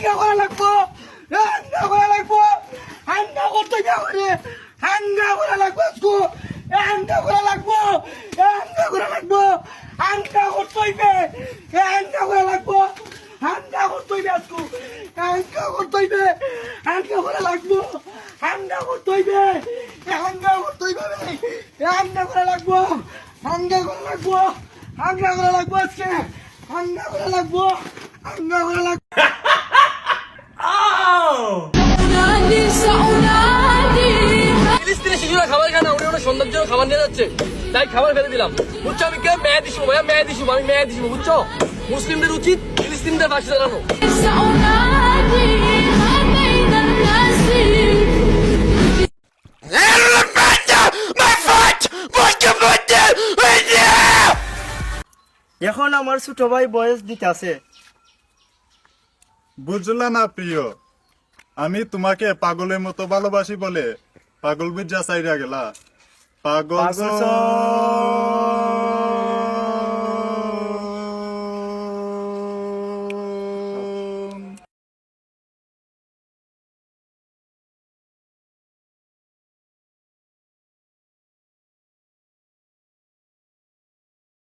হাঙ্গা করা লাগবো হাঙ্গা করা লাগবো হাঙ্গা করতে গেলে হাঙ্গা করা লাগবো আজকু হাঙ্গা করা লাগবো হাঙ্গা করা লাগবো হাঙ্গা করতে হইবে হাঙ্গা করা লাগবো হাঙ্গা করতে হইবে আজকু হাঙ্গা করতে হইবে হাঙ্গা করা লাগবো হাঙ্গা করতে হইবে হাঙ্গা করতে হইবে হাঙ্গা করা লাগবো হাঙ্গা করা লাগবো হাঙ্গা করা লাগবো আজকে হাঙ্গা করা লাগবো হাঙ্গা করা লাগবো সন্ধ্যার জন্য খাবার নিয়ে যাচ্ছে। তাই খাবার ফেলে দিলাম। বুঝছ আমি কে? মেয়ে দিস ভাইয়া মেয়ে দিস আমি মেয়ে দিস বুঝছ? মুসলিমদের উচিত ফিলিস্তিনদের ফাঁসি দাঁড়ানো এখন আমার ছোট ভাই বয়স দিতে আছে। বুঝলাম না প্রিয় আমি তোমাকে পাগলের মতো ভালোবাসি বলে পাগল বিদ্যা চাইরা গেলা। পাগল পাগল সো-